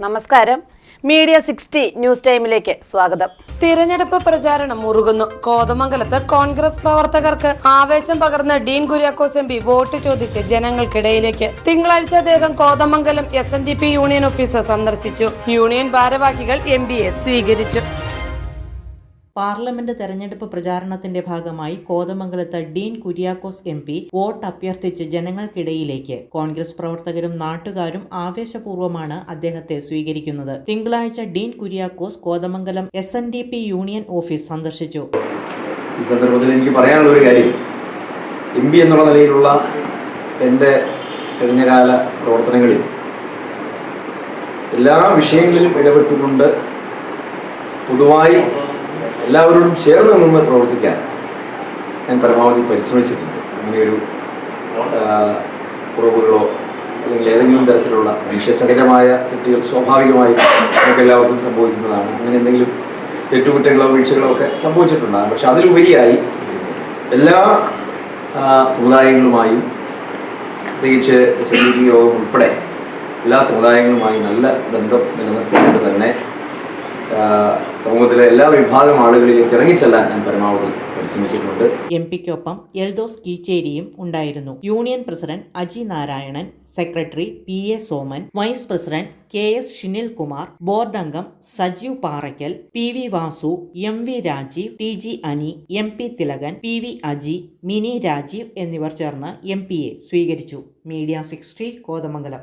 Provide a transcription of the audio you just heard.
നമസ്കാരം. Media sixty news ടൈമിലേക്ക് സ്വാഗതം. തിരഞ്ഞെടുപ്പ് പ്രചാരണം മുറുകുന്നു. കോതമംഗലത്ത് കോൺഗ്രസ് പ്രവർത്തകർക്ക് ആവേശം പകർന്ന Dean Kuriakose M P vote ചോദിച്ച് ജനങ്ങൾക്കിടയിലേക്ക്. തിങ്കളാഴ്ച അദ്ദേഹം കോതമംഗലം എസ് യൂണിയൻ ഓഫീസ് സന്ദർശിച്ചു. യൂണിയൻ ഭാരവാഹികൾ എം സ്വീകരിച്ചു. പാർലമെന്റ് തെരഞ്ഞെടുപ്പ് പ്രചാരണത്തിന്റെ ഭാഗമായി കോതമംഗലത്ത് Dean Kuriakose M P vote അഭ്യർത്ഥിച്ച് ജനങ്ങൾക്കിടയിലേക്ക്. കോൺഗ്രസ് പ്രവർത്തകരും നാട്ടുകാരും ആവേശപൂർവമാണ് അദ്ദേഹത്തെ സ്വീകരിക്കുന്നത്. തിങ്കളാഴ്ച Dean Kuriakose Kothamangalam S N D P union office സന്ദർശിച്ചു. ഈ സന്ദർഭത്തിൽ എനിക്ക് പറയാനുള്ള ഒരു കാര്യം. എം പി എന്നുള്ള നിലയിലുള്ള എന്റെ കഴിഞ്ഞകാല പ്രവർത്തനങ്ങളിൽ എല്ലാ വിഷയങ്ങളിലും ഇടപെട്ടുകൊണ്ട് പൊതുവായി എല്ലാവരോടും ചേർന്ന് നിന്ന് പ്രവർത്തിക്കാൻ ഞാൻ പരമാവധി പരിശ്രമിച്ചിട്ടുണ്ട്. അങ്ങനെയൊരു കുറവുകളോ അല്ലെങ്കിൽ ഏതെങ്കിലും തരത്തിലുള്ള മനുഷ്യസഹജമായ തെറ്റുകൾ സ്വാഭാവികമായും നമുക്ക് എല്ലാവർക്കും സംഭവിക്കുന്നതാണ്. അങ്ങനെ എന്തെങ്കിലും തെറ്റുകുറ്റങ്ങളോ വീഴ്ചകളോ ഒക്കെ സംഭവിച്ചിട്ടുണ്ടാകും. പക്ഷെ അതിലുപരിയായി എല്ലാ സമുദായങ്ങളുമായും പ്രത്യേകിച്ച് സി ഡി ഉൾപ്പെടെ എല്ലാ സമുദായങ്ങളുമായും നല്ല ബന്ധം നിലനിർത്തിക്കൊണ്ട് തന്നെ സമൂഹത്തിലെ എല്ലാ വിഭാഗം ആളുകളിലേക്ക് ഇറങ്ങിച്ചെല്ലാൻ ഞാൻ പരമാവധി പരിശ്രമിച്ചിട്ടുണ്ട്. എം പിക്കൊപ്പം എൽദോസ് കീച്ചേരിയും ഉണ്ടായിരുന്നു. Union president Aji Narayanan secretary P A Soman vice president K S Shinil Kumar board അംഗം Sajeev Parackal P V Vasu M V Rajeev T G Ani M P Thilakan P V Aji Mini Rajeev എന്നിവർ ചേർന്ന് M പിയെ സ്വീകരിച്ചു. Media sixty Kothamangalam.